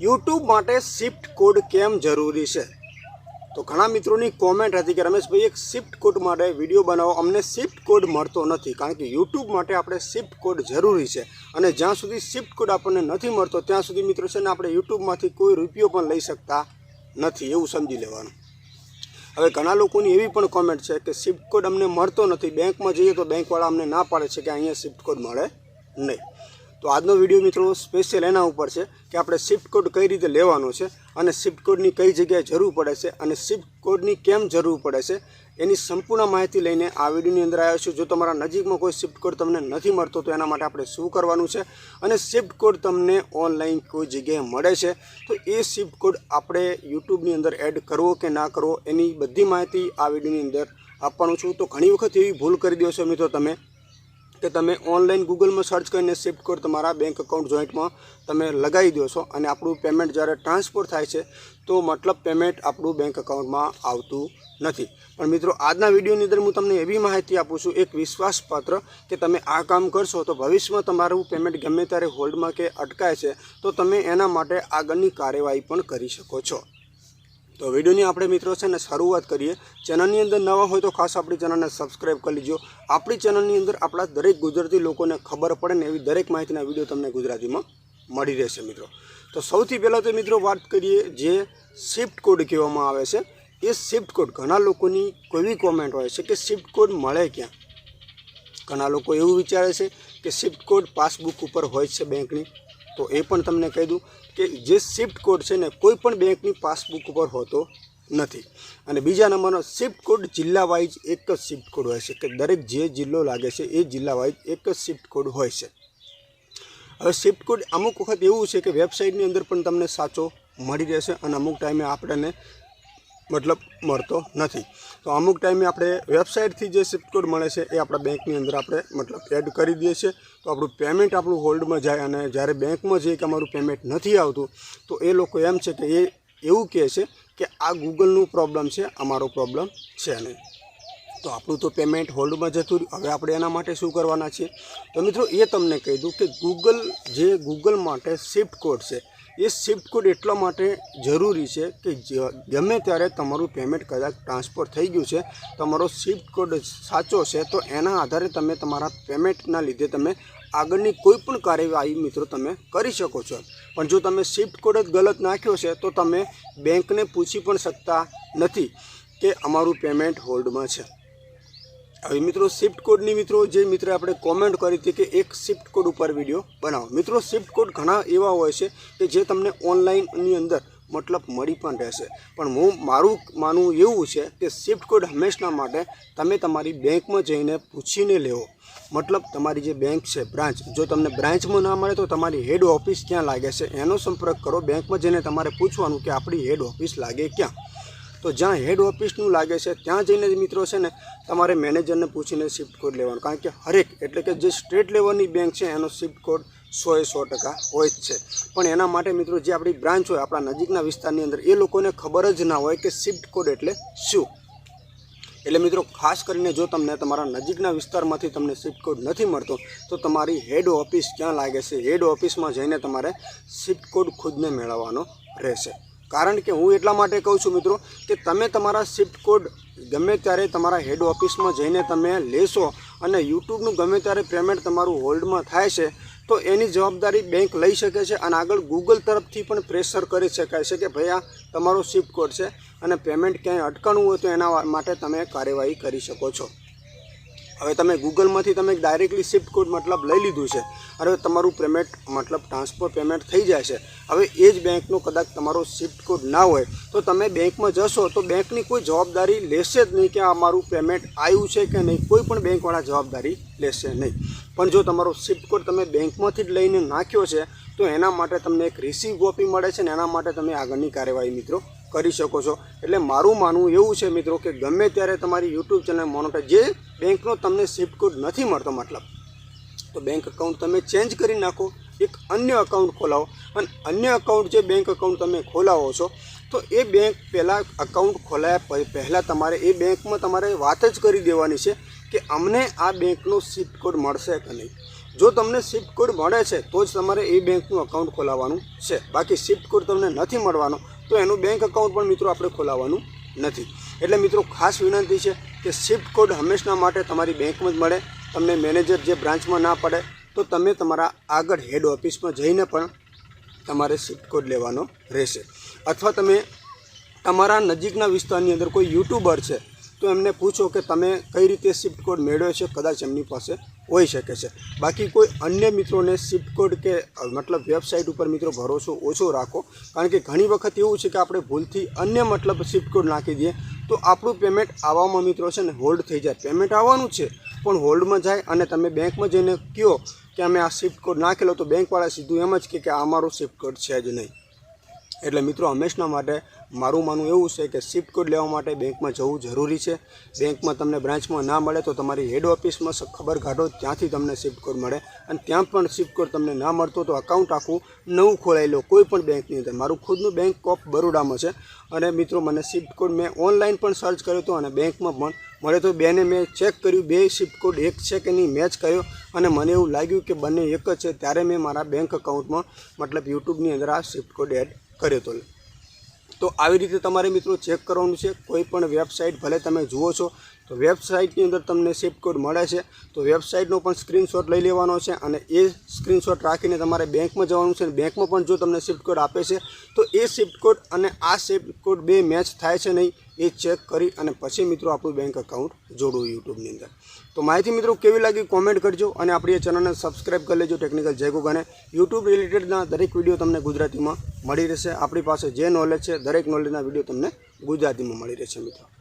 YouTube માટે shift code કેમ જરૂરી છે? તો ઘણા મિત્રોની કોમેન્ટ હતી કે રમેશભાઈ, એક શિફ્ટ કોડ માટે વીડિયો બનાવો. અમને શિફ્ટ કોડ મળતો નથી, કારણ કે યુટ્યુબ માટે આપણે શિફ્ટ કોડ જરૂરી છે. અને જ્યાં સુધી શિફ્ટ કોડ આપણને નથી મળતો, ત્યાં સુધી મિત્રો છે ને આપણે યુટ્યુબમાંથી કોઈ રૂપિયો પણ લઈ શકતા નથી, એવું સમજી લેવાનું. હવે ઘણા લોકોની એવી પણ કોમેન્ટ છે કે શિફ્ટ કોડ અમને મળતો નથી. બેંકમાં જઈએ તો બેંકવાળા અમને ના પાડે છે કે અહીંયા શિફ્ટ કોડ મળે નહીં. તો આજનો વીડિયો મિત્રો સ્પેશિયલ એના ઉપર છે કે આપણે શિફ્ટ કોડ કઈ રીતે લેવાનો છે અને શિફ્ટ કોડની કઈ જગ્યાએ જરૂર પડે છે અને શિફ્ટ કોડની કેમ જરૂર પડે છે એની સંપૂર્ણ માહિતી લઈને આ વિડીયોની અંદર આવ્યો છું. જો તમારા નજીકમાં કોઈ શિફ્ટ કોડ તમને નથી મળતો તો એના માટે આપણે શું કરવાનું છે અને શિફ્ટ કોડ તમને ઓનલાઈન કોઈ જગ્યાએ મળે છે તો એ શિફ્ટ કોડ આપણે યુટ્યુબની અંદર એડ કરવો કે ના કરવો એની બધી માહિતી આ વિડીયોની અંદર આપવાનું છું. તો ઘણી વખત એવી ભૂલ કરી દો છો મિત્રો તમે કે તમે ઓનલાઈન ગૂગલમાં સર્ચ કરીને શિફ્ટ કોડ તમારા બેંક એકાઉન્ટ જોઈન્ટમાં તમે લગાવી દો છો અને આપણું પેમેન્ટ જ્યારે ટ્રાન્સફર થાય છે તો મતલબ પેમેન્ટ આપણું બેંક એકાઉન્ટમાં આવતું નથી. પણ મિત્રો, આજના વિડીયોની અંદર હું તમને એવી માહિતી આપું છું, એક વિશ્વાસપાત્ર કે તમે આ કામ કરશો તો ભવિષ્યમાં તમારું પેમેન્ટ ગમે ત્યારે હોલ્ડમાં કે અટકાય છે તો તમે એના માટે આગળની કાર્યવાહી પણ કરી શકો છો. તો વિડીયોની આપણે મિત્રો છે ને શરૂઆત કરીએ. ચેનલની અંદર નવા હોય તો ખાસ આપણી ચેનલને સબસ્ક્રાઈબ કરી લીજો આપણી ચેનલની અંદર આપણા દરેક ગુજરાતી લોકોને ખબર પડે ને એવી દરેક માહિતીના વીડિયો તમને ગુજરાતીમાં મળી રહેશે મિત્રો. તો સૌથી પહેલાં તો મિત્રો વાત કરીએ જે શિફ્ટ કોડ કહેવામાં આવે છે. એ શિફ્ટ કોડ ઘણા લોકોની કોઈ કોમેન્ટ હોય છે કે શિફ્ટ કોડ મળે ક્યાં? ઘણા લોકો એવું વિચારે છે કે શિફ્ટ કોડ પાસબુક ઉપર હોય છે બેંકની. તો એ પણ તમને કહી દઉં કે જે શિફ્ટ કોડ છે ને, કોઈ પણ બેંકની પાસબુક ઉપર હોતો નથી. અને બીજા નંબરનો શિફ્ટ કોડ જિલ્લા વાઇઝ એક જ શિફ્ટ કોડ હોય છે, કે દરેક જે જિલ્લો લાગે છે એ જિલ્લા વાઇઝ એક જ શિફ્ટ કોડ હોય છે. હવે શિફ્ટ કોડ અમુક વખત એવું છે કે વેબસાઇટની અંદર પણ તમને સાચો મળી રહેશે અને અમુક ટાઈમે આપણને મતલબ મળતો નથી. તો અમુક ટાઈમે આપણે વેબસાઇટથી જે શિફ્ટ કોડ મળે છે એ આપણા બેંકની અંદર આપણે મતલબ એડ કરી દઈએ છીએ. તો આપણું પેમેન્ટ આપણું હોલ્ડમાં જાય અને જ્યારે બેંકમાં જઈએ કે અમારું પેમેન્ટ નથી આવતું, તો એ લોકો એમ છે કે એ એવું કહે છે કે આ ગૂગલનું પ્રોબ્લેમ છે, અમારો પ્રોબ્લેમ છે નહીં. તો આપણું તો પેમેન્ટ હોલ્ડમાં જતું રહ્યું. હવે આપણે એના માટે શું કરવાના છીએ? તો મિત્રો, એ તમને કહી દઉં કે ગૂગલ જે ગૂગલ માટે શિફ્ટ કોડ છે એ શિફ્ટ કોડ એટલા માટે જરૂરી છે કે ગમે ત્યારે તમારું પેમેન્ટ કદાચ ટ્રાન્સફર થઈ ગયું છે, તમારો શિફ્ટ કોડ સાચો છે, તો એના આધારે તમે તમારા પેમેન્ટના લીધે તમે આગળની કોઈ પણ કાર્યવાહી મિત્રો તમે કરી શકો છો. પણ જો તમે શિફ્ટ કોડ જ ગલત નાખ્યો છે, તો તમે બેંકને પૂછી પણ શકતા નથી કે અમારું પેમેન્ટ હોલ્ડમાં છે. હવે મિત્રો શિફ્ટ કોડની મિત્રો જે મિત્ર આપણે કોમેન્ટ કરી હતી કે એક શિફ્ટ કોડ ઉપર વીડિયો બનાવો. મિત્રો શિફ્ટ કોડ ઘણા એવા હોય છે કે જે તમને ઓનલાઈનની અંદર મતલબ મળી પણ રહેશે. પણ હું મારું માનવું એવું છે કે શિફ્ટ કોડ હંમેશના માટે તમે તમારી બેંકમાં જઈને પૂછીને લેવો. મતલબ તમારી જે બેંક છે બ્રાન્ચ જો તમને બ્રાન્ચમાં ના મળે તો તમારી હેડ ઓફિસ ક્યાં લાગે છે? એનો સંપર્ક કરો. બેંકમાં જઈને તમારે પૂછવાનું કે આપણી હેડ ઓફિસ લાગે ક્યાં? તો જ્યાં હેડ ઓફિસનું લાગે છે, ત્યાં જઈને મિત્રો છે ને, તમારે મેનેજરને પૂછીને શિફ્ટ કોડ લેવાનો. કારણ કે હરેક, એટલે કે જે સ્ટેટ લેવલની બેંક છે, એનો શિફ્ટ કોડ સો એ સો ટકા હોય જ છે. પણ એના માટે મિત્રો, જે આપણી બ્રાન્ચ હોય, આપણા નજીકના વિસ્તારની અંદર, એ લોકોને ખબર જ ના હોય કે શિફ્ટ કોડ એટલે શું. એટલે મિત્રો, ખાસ કરીને જો તમને તમારા નજીકના વિસ્તારમાંથી તમને શિફ્ટ કોડ નથી મળતો, તો તમારી હેડ ઓફિસ ક્યાં લાગે છે? હેડ ઓફિસમાં જઈને તમારે શિફ્ટ કોડ ખુદને મેળવવાનો રહેશે. કારણ કે હું એટલા માટે કહું છું મિત્રો કે તમે તમારા શિફ્ટ કોડ ગમે ત્યારે તમારા હેડ ઓફિસમાં જઈને તમે લેશો અને યુટ્યુબનું ગમે ત્યારે પેમેન્ટ તમારું હોલ્ડમાં થાય છે, તો એની જવાબદારી બેંક લઈ શકે છે અને આગળ ગૂગલ તરફથી પણ પ્રેશર કરી શકાય છે કે ભાઈ આ તમારો શિફ્ટ કોડ છે અને પેમેન્ટ ક્યાંય અટકણું હોય તો એના માટે તમે કાર્યવાહી કરી શકો છો. હવે તમે ગૂગલમાંથી તમે ડાયરેક્ટલી શિફ્ટ કોડ મતલબ લઈ લીધું છે. અને તમારું પેમેન્ટ મતલબ ટ્રાન્સફર પેમેન્ટ થઈ જાય છે. હવે એ જ બેંકનો કદાચ તમારો શિફ્ટ કોડ ના હોય, તો તમે બેંકમાં જશો તો બેંકની કોઈ જવાબદારી લેશે જ નહીં કે આ મારું પેમેન્ટ આવ્યું છે કે નહીં. કોઈ પણ બેંકવાળા જવાબદારી લેશે નહીં. પણ જો તમારો શિફ્ટ કોડ તમે બેંકમાંથી જ લઈને નાખ્યો છે, તો એના માટે તમને એક રિસીવ કોપી મળે છે ને એના માટે તમે આગળની કાર્યવાહી મિત્રો કરી શકો છો. એટલે મારું માનવું એવું છે મિત્રો કે ગમે ત્યારે તમારી યુટ્યુબ ચેનલ મોનોટાઈઝ જે બેંકનો તમને સિફ્ટ કોડ નથી મળતો મતલબ. તો બેંક અકાઉન્ટ તમે ચેન્જ કરી નાખો, એક અન્ય એકાઉન્ટ ખોલાવો અને અન્ય એકાઉન્ટ જે બેંક એકાઉન્ટ તમે ખોલાવો છો, તો એ બેંક પહેલાં એકાઉન્ટ ખોલાયા પહેલાં તમારે એ બેંકમાં તમારે વાત જ કરી દેવાની છે કે અમને આ બેંકનો શિફ્ટ કોડ મળશે કે નહીં. જો તમને શિફ્ટ કોડ મળે છે, તો જ તમારે એ બેંકનું અકાઉન્ટ ખોલાવવાનું છે. બાકી સિફ્ટ કોડ તમને નથી મળવાનો, તો એનું બેંક એકાઉન્ટ પણ મિત્રો આપણે ખોલાવવાનું નથી. એટલે મિત્રો ખાસ વિનંતી છે કે શિફ્ટ કોડ હંમેશના માટે તમારી બેંકમાં જ મળે. તમને મેનેજર જે બ્રાન્ચમાં ના પડે, તો તમે તમારા આગળ હેડ ઓફિસમાં જઈને પણ તમારે શિફ્ટ કોડ લેવાનો રહેશે. અથવા તમે તમારા નજીકના વિસ્તારની અંદર કોઈ યુટ્યુબર છે, તો એમને પૂછો કે તમે કઈ રીતે શિફ્ટ કોડ મેળવ્યો છે, કદાચ એમની પાસે હોઈ શકે છે. બાકી કોઈ અન્ય મિત્રોને શિફ્ટ કોડ કે, મતલબ વેબસાઇટ ઉપર મિત્રો ભરોસો ઓછો રાખો. કારણ કે ઘણી વખત એવું છે કે આપણે ભૂલથી અન્ય મતલબ શિફ્ટ કોડ નાખી દઈએ, તો આપણું પેમેન્ટ આવવામાં મિત્રો છે ને હોલ્ડ થઈ જાય. પેમેન્ટ આવવાનું છે, પણ હોલ્ડમાં જાય અને તમે બેંકમાં જઈને કહો કે અમે આ શિફ્ટ કોડ નાખેલો તો બેંકવાળા સીધું એમ જ કે આ અમારો શિફ્ટ છે જ નહીં. એટલે મિત્રો, હંમેશના માટે મારું માનવું એવું છે કે શિફ્ટ કોડ લેવા માટે બેંકમાં જવું જરૂરી છે. બેંકમાં તમને બ્રાન્ચમાં ના મળે તો તમારી હેડ ઓફિસમાં ખબર કાઢો, ત્યાંથી તમને શિફ્ટ કોડ મળે. અને ત્યાં પણ શિફ્ટ કોડ તમને ના મળતો તો અકાઉન્ટ આખું નવું ખોલાવી લો, કોઈ પણ બેંકની અંદર. મારું ખુદનું બેંક ઓફ બરોડામાં છે. અને મિત્રો, મને શિફ્ટ કોડ મેં ઓનલાઈન પણ સર્ચ કર્યો હતો અને બેંકમાં પણ મળે તો બેને મેં ચેક કર્યું, બે શિફ્ટ કોડ એક છે કે નહીં મેચ કર્યો. અને મને એવું લાગ્યું કે બંને એક જ છે, ત્યારે મેં મારા બેંક અકાઉન્ટમાં મતલબ યુટ્યુબની અંદર આ શિફ્ટ કોડ એડ કર્યો હતો તો આવી રીતે તમારે મિત્રો ચેક કરવાનું છે. કોઈ પણ વેબસાઇટ ભલે તમે જુઓ છો, તો વેબસાઇટની અંદર તમને શિફ્ટ કોડ મળે છે. તો વેબસાઇટનો પણ સ્ક્રીનશોટ લઈ લેવાનો છે અને એ સ્ક્રીનશોટ રાખીને તમારે બેંકમાં જવાનું છે અને બેંકમાં પણ જો તમને શિફ્ટ કોડ આપે છે, તો એ શિફ્ટ કોડ અને આ શિફ્ટ કોડ બે મેચ થાય છે નહીં એ ચેક કરી અને પછી મિત્રો આપણું બેંક અકાઉન્ટ જોડવું યુટ્યુબની અંદર. તો માહિતી મિત્રો કેવી લાગી કોમેન્ટ કરજો અને આપણી એ ચેનલને સબસ્ક્રાઇબ કરી લેજો ટેકનિકલ જેગો ગણે યુટ્યુબ રિલેટેડના દરેક વીડિયો તમને ગુજરાતીમાં મળી રહેશે. આપણી પાસે જે નોલેજ છે, દરેક નોલેજના વીડિયો તમને ગુજરાતીમાં મળી રહેશે મિત્રો.